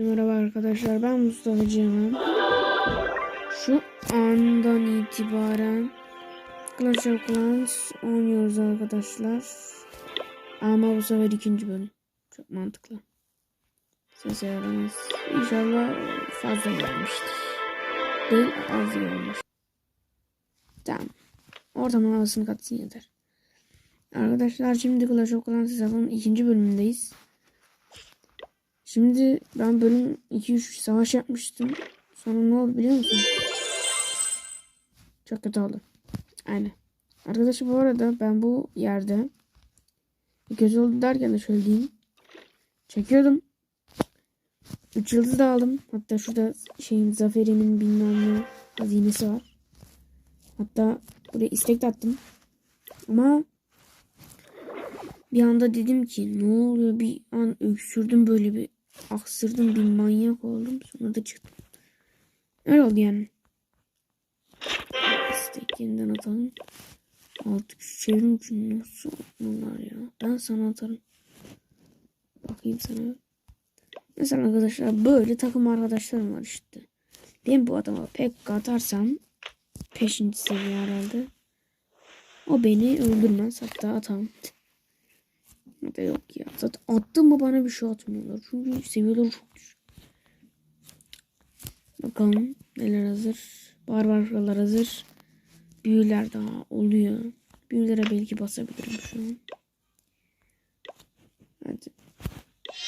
Merhaba arkadaşlar ben Mustafa Cemal. Şu andan itibaren Clash of Clans oynuyoruz arkadaşlar. Ama bu sefer ikinci bölüm. Çok mantıklı. Ses ayarlaması. İnşallah fazla gelmiştir. Değil az gelmiş. Tamam. Ortamın havasını katsın yeter. Arkadaşlar şimdi Clash of Clans hesabının ikinci bölümündeyiz. Şimdi ben bölüm 2-3 savaş yapmıştım. Sonra ne oldu biliyor musun? Çok kötü oldu. Aynen. Arkadaşlar bu arada ben bu yerde kötü oldu derken de şöyle diyeyim. Çekiyordum. 3 yıldız da aldım. Hatta şurada şeyin zaferimin bilmem ne hazinesi var. Hatta buraya istek de attım. Ama bir anda dedim ki ne oluyor bir an öksürdüm böyle bir aksırdım bir manyak oldum sonra da çıktım. Öyle oldu yani. İstek yeniden atalım. Artık şu çevrim için nasıl bunlar ya. Ben sana atarım. Bakayım sana. Mesela arkadaşlar böyle takım arkadaşlarım var işte. Ben bu adama pek atarsam peşinci seviye herhalde. O beni öldürmez hatta atamam. Da yok ya. Zaten attım mı bana bir şey atmıyorlar. Çünkü seviyeleri çok. Bakalım neler hazır. Barbarlar hazır. Büyüler daha oluyor. Büyülere belki basabilirim şu an. Hadi.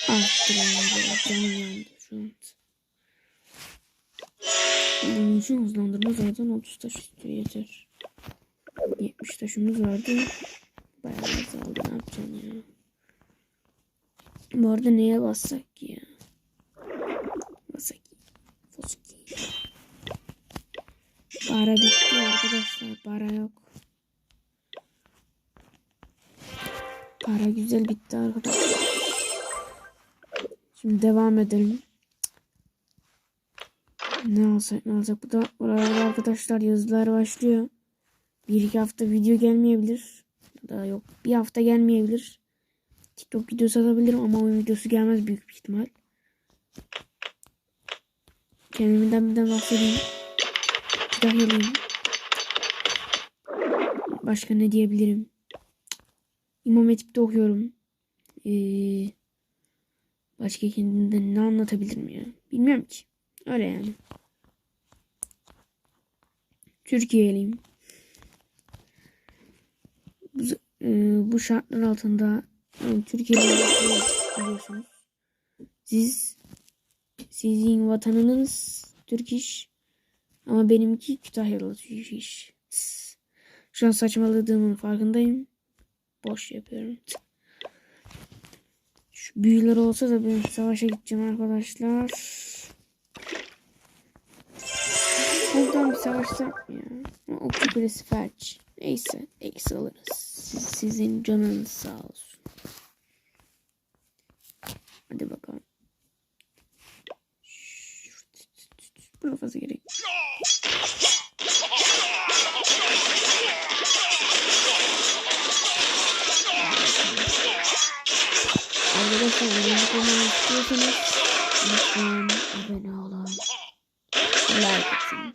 Arttıralım. Canım yandı şu an. Bunun için hızlandırma zaten 30 taş istiyor yeter. 70 taşımız vardı. Bayağı azaldı ne yapacağım ya. Bu arada neye bassak ki ya? Bassak. Foski. Para bitti arkadaşlar. Para yok. Para güzel bitti arkadaşlar. Şimdi devam edelim. Ne alsak ne alsak. Bu da buralarda arkadaşlar yazılar başlıyor. Bir iki hafta video gelmeyebilir. Daha yok. Bir hafta gelmeyebilir. TikTok videosu atabilirim ama oyun videosu gelmez büyük bir ihtimal. Kendimden bir de bahsedeyim. Kütahyalıyım. Başka ne diyebilirim? İmam Hatip'te okuyorum. Ee, başka kendimden ne anlatabilirim ya? Bilmiyorum ki. Öyle yani. Türkiye'liyim. Bu, e, bu şartlar altında yani Türkiye'de biliyorsunuz. Siz sizin vatanınız Türk iş ama benimki Kütahyalı Türk iş. Şu an saçmaladığımın farkındayım. Boş yapıyorum. Şu büyüler olsa da ben savaşa gideceğim arkadaşlar. Buradan bir savaşsak mı ya? Okçu kulesi felç. Neyse eksi alırız. Siz, sizin canınız sağ olsun. Hadi bakalım. Buna fazla gerek. Arkadaşlar abone olmayı istiyorsanız lütfen abone olun. Like atın.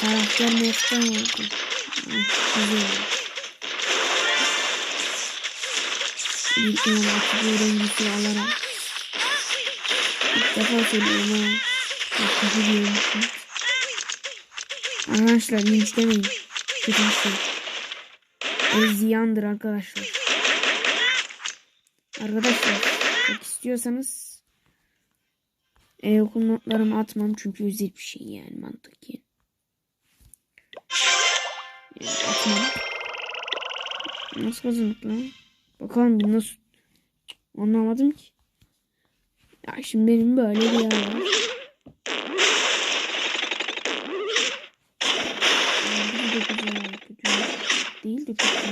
Karakter mefta oldu. Güzel oldu. İlk olarak öğrencisi alarak İlk defa söylüyorum ha. Çok kötü diyormuşum. Arkadaşlar linç demeyin. Kötü bir şey. O ziyandır arkadaşlar. Arkadaşlar çok istiyorsanız e, okul notlarımı atmam çünkü özel bir şey yani mantık yani. Atmam. Nasıl kazandık lan? Bakalım bir nasıl anlamadım ki. Ya şimdi benim böyle bir yer var. Değil de kötü.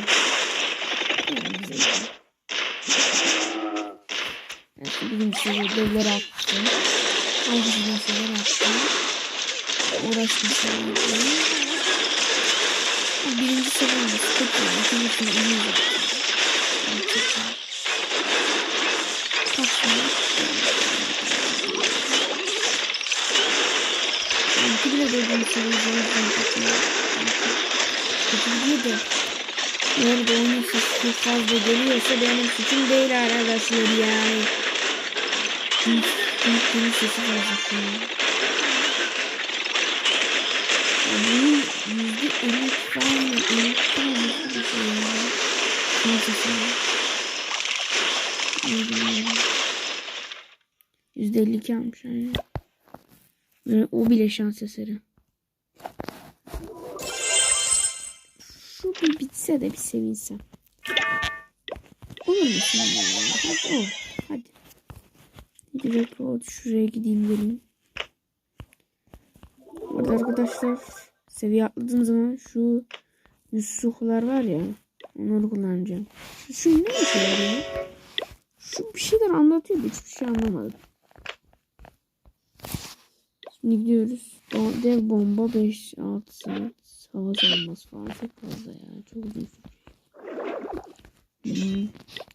Birinci seviye kötü. İkincisini iyi yaptım. Gerçekten. Bak şimdi. Belki bile dördüncü seviye zor kötü. Kötü değil de. Onun sesi fazla geliyorsa benim suçum değil arkadaşlar yani. Büyük sesi fazla geliyor. Ya bunun yüzde elli falan mı? Nasıl bir şey ya? Şans eseri. Ne bileyim. Yüzde elli iki almış yani. Yani o bile şans eseri. Şu bir bitse de bir sevinsem. Olur mu şimdi? Hadi ol. Hadi. Dakika o şuraya gideyim geleyim. Orada arkadaşlar seviye atladığım zaman şu Yusuflar var ya onları kullanacağım. Şu, şu ne işe yarıyor? Şu bir şeyler anlatıyor da hiçbir şey anlamadım. Şimdi gidiyoruz. Dev bomba 5 6 saat hava savunması falan çok fazla ya. Çok uzun.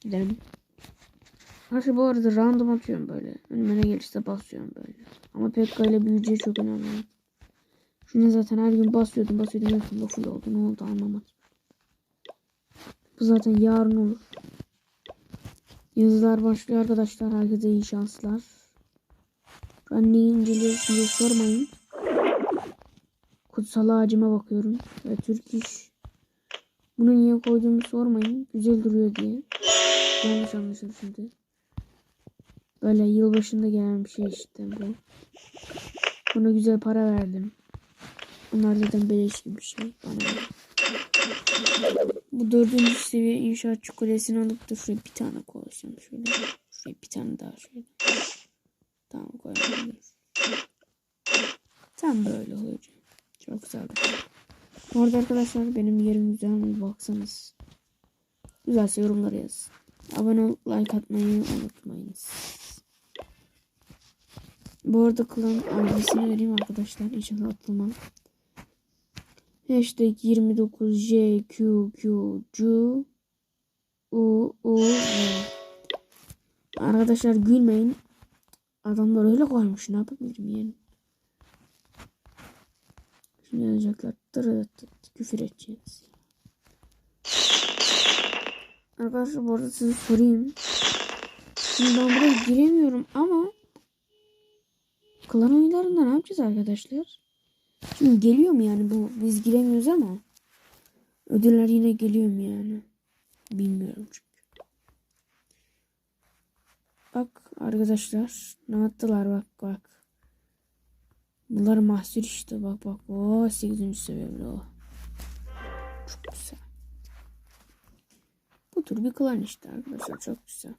Gidelim. Her şey bu arada random atıyorum böyle. Önüme ne gelirse basıyorum böyle. Ama Pekka ile büyücüye çok önemli. Şunu zaten her gün basıyordum basıyordum. En sonunda full oldu. Ne oldu anlamadım. Bu zaten yarın olur. Yazılar başlıyor arkadaşlar. Herkese iyi şanslar. Ben neyi inceliyorsun sormayın. Kutsal ağacıma bakıyorum. Ve Türk iş. Bunu niye koyduğumu sormayın. Güzel duruyor diye. Yanlış anlaşıldı şimdi. Böyle yılbaşında gelen bir şey işte bu. Buna güzel para verdim. Bunlar zaten beleş gibi bir şey bana. Bu dördüncü seviye inşaatçı kulesini alıp da şuraya bir tane koysam şöyle. Şuraya bir tane daha şöyle. Tamam koyalım. Tam böyle olacak. Çok güzel. Bu arada arkadaşlar benim yerim güzel mi baksanız. Güzelse yorumlara yazın. Abone ol, like atmayı unutmayınız. Bu arada klan adresini vereyim arkadaşlar. İnşallah atlamam. Hashtag 29 J Q Q C U U. Arkadaşlar gülmeyin. Adamlar öyle koymuş. Ne yapabilirim yani? Şimdi yazacaklar. Tırırt küfür edeceğiz. Arkadaşlar bu arada size sorayım. Şimdi ben buraya giremiyorum ama klan oyunlarında ne yapacağız arkadaşlar? Şimdi geliyor mu yani bu? Biz giremiyoruz ama ödüller yine geliyor mu yani? Bilmiyorum çünkü. Bak arkadaşlar ne yaptılar bak bak. Bunlar mahsur işte bak bak. O 8. seviye bile o. Çok güzel. Bu tür bir klan işte arkadaşlar çok güzel.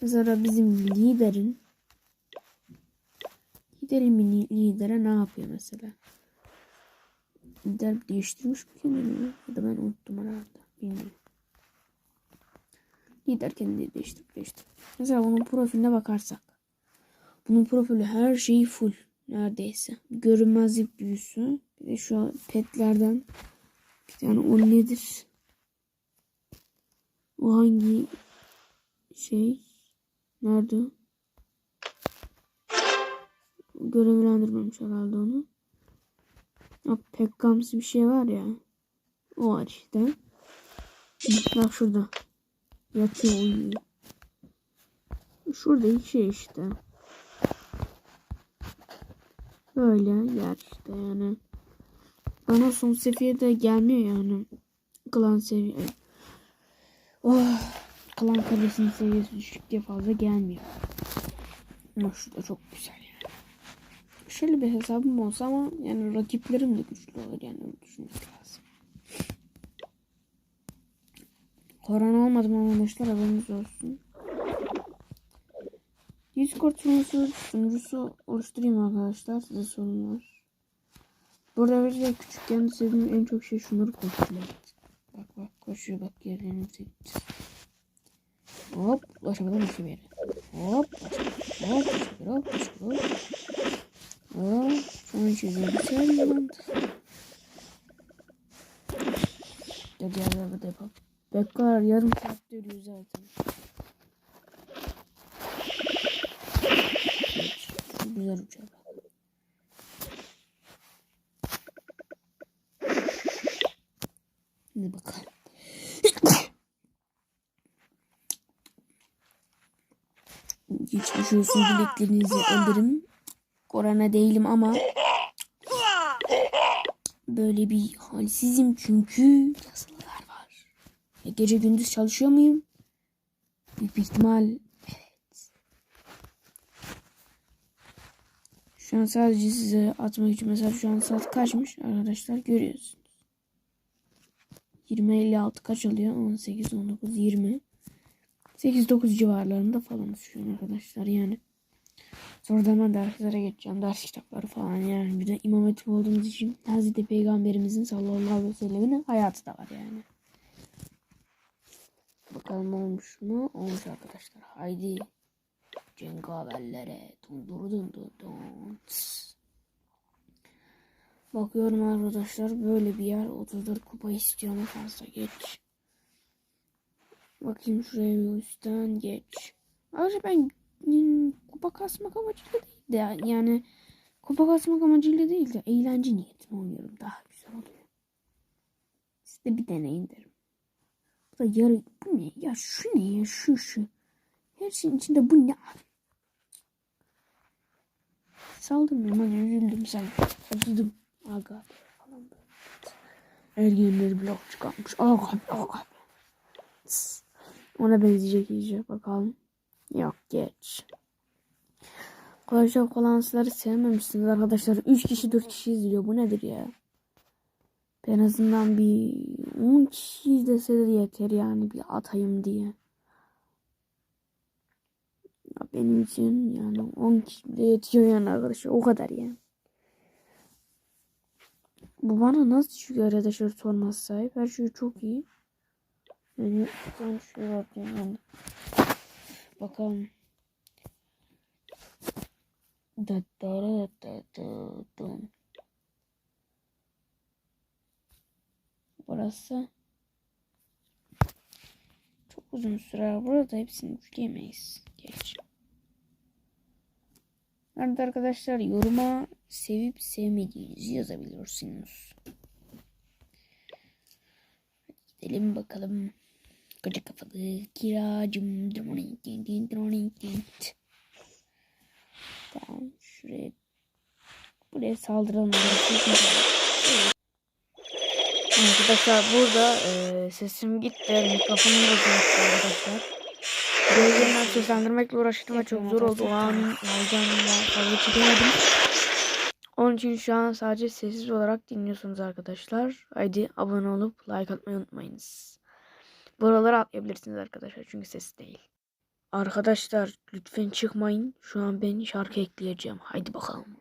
Mesela bizim liderin Liderin lidere ne yapıyor mesela? Lider değiştirmiş mi kendini? Ya da ben unuttum herhalde. Bilmiyorum. Lider kendini değiştirip değiştirip. Mesela bunun profiline bakarsak. Bunun profili her şeyi full. Neredeyse. Görünmezlik büyüsü. Bir de şu petlerden bir tane o nedir? O hangi şey? Nerede? Görevlendirmemiş herhalde onu. Ya pekkamsı bir şey var ya. O var işte. Bak şurada. Yatıyor uyuyor. Şurada iki şey işte. Böyle yer işte yani. Bana son seviyede gelmiyor yani. Klan seviye. Oh. Klan kalesinin seviyesi düşük diye fazla gelmiyor. Ama şurada çok güzel. Şöyle bir hesabım olsa ama yani rakiplerim de güçlü olur yani öyle düşünmek lazım. Korona olmadım arkadaşlar haberiniz olsun. Discord sunucusu, sunucusu oluşturayım arkadaşlar. Size sorun. Burada bir de küçükken sevdiğim en çok şey şunları koşuyor. Bak bak koşuyor bak yerlerini seçeceğiz. Hop başka bir yere. Hop başka hop başka bir hop. Hop çiziyoruz. Sen Hadi hadi hadi yapalım. Bekler yarım saatte ölüyor zaten. Güzel bak. Hadi bakalım. Geçmiş olsun dileklerinizi alırım. Korona değilim ama böyle bir halsizim çünkü yazılılar var. Ya gece gündüz çalışıyor muyum? Büyük bir ihtimal evet. Şu an sadece size atmak için mesela şu an saat kaçmış arkadaşlar görüyorsunuz. 20.56 kaç oluyor? 18, 19, 20. 8-9 civarlarında falan şu an arkadaşlar yani. Sonra hemen derslere geçeceğim. Ders kitapları falan yani. Bir de imam hatip olduğumuz için Hazreti Peygamberimizin sallallahu aleyhi ve sellem'in hayatı da var yani. Bakalım olmuş mu? Olmuş arkadaşlar. Haydi. Cengaverlere. Dun dun dun dun dun. Bakıyorum arkadaşlar böyle bir yer 34 kupa istiyor ama fazla geç. Bakayım şuraya bir üstten geç. Ayrıca ben kupa kasmak amacıyla değil de yani kupa kasmak amacıyla değil de eğlence niyetine oynuyorum. Daha güzel oluyor. Siz de bir deneyin derim. Bu da yarı bu ne ya şu ne ya şu şu. Her şeyin içinde bu ne abi. Saldırmıyorum hani üzüldüm sen. Acıdım. Aga falan böyle. Ergenleri blok çıkarmış. Aga aga. Ona benzeyecek iyice bakalım. Yok geç. Clash of Clans'ları sevmemişsiniz arkadaşlar. 3 kişi 4 kişi izliyor. Bu nedir ya? En azından bir 10 kişi izlese yeter yani bir atayım diye. Ya benim için yani 10 kişi de yetiyor yani arkadaşlar. O kadar yani. Bu bana nasıl çıkıyor arkadaşlar sormaz sahip. Her şey çok iyi. Yani ben şöyle yapayım yani. Bakalım. Da da da da da da. Burası çok uzun sürer. Burada hepsini yükleyemeyiz. Geç. Nerede arkadaşlar yoruma sevip sevmediğinizi yazabilirsiniz. Gidelim bakalım. Koca kafalı kiracım. Tamam şuraya buraya saldıralım. Arkadaşlar burada e, sesim gitti. Mikrofonum bozulmuş arkadaşlar. Gözlerimden seslendirmekle uğraştım ve çok zor oldu. O an heyecanımla fazla çekemedim. Onun için şu an sadece sessiz olarak dinliyorsunuz arkadaşlar. Haydi abone olup like atmayı unutmayınız. Buraları atlayabilirsiniz arkadaşlar çünkü ses değil. Arkadaşlar lütfen çıkmayın. Şu an ben şarkı ekleyeceğim. Haydi bakalım.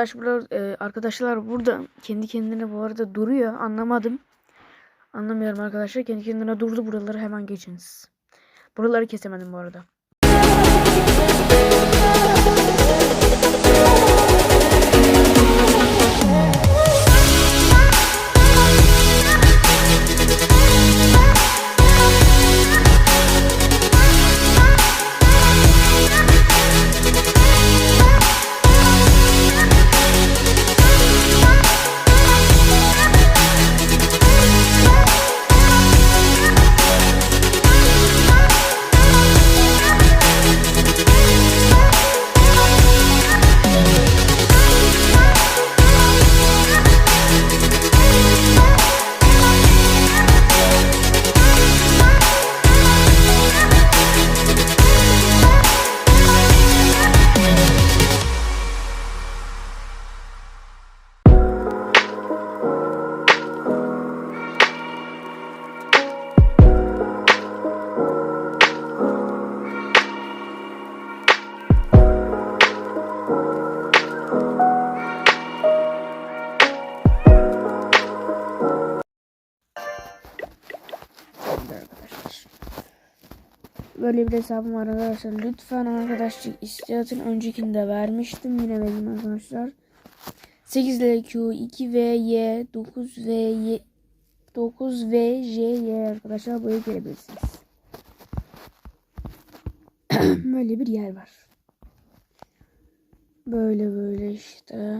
Arkadaş e, arkadaşlar burada kendi kendine bu arada duruyor. Anlamadım. Anlamıyorum arkadaşlar. Kendi kendine durdu. Buraları hemen geçiniz. Buraları kesemedim bu arada. Böyle bir hesabım var arkadaşlar. Lütfen arkadaşlık istihatın öncekinde vermiştim. Yine vereyim arkadaşlar. 8 LQ, 2 VY, 9 VY, 9 VJY arkadaşlar buraya gelebilirsiniz. böyle bir yer var. Böyle böyle işte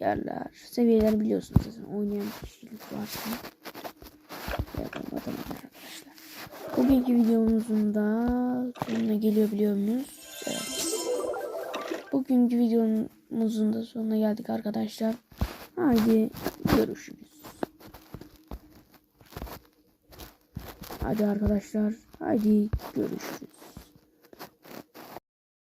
yerler. Seviyeler biliyorsunuz zaten. Oynayan kişilik varsa. Yapalım arkadaşlar. Bugünkü videomuzun da sonuna geliyor biliyor muyuz? Evet. Bugünkü videomuzun da sonuna geldik arkadaşlar. Haydi görüşürüz. Hadi arkadaşlar. Haydi görüşürüz.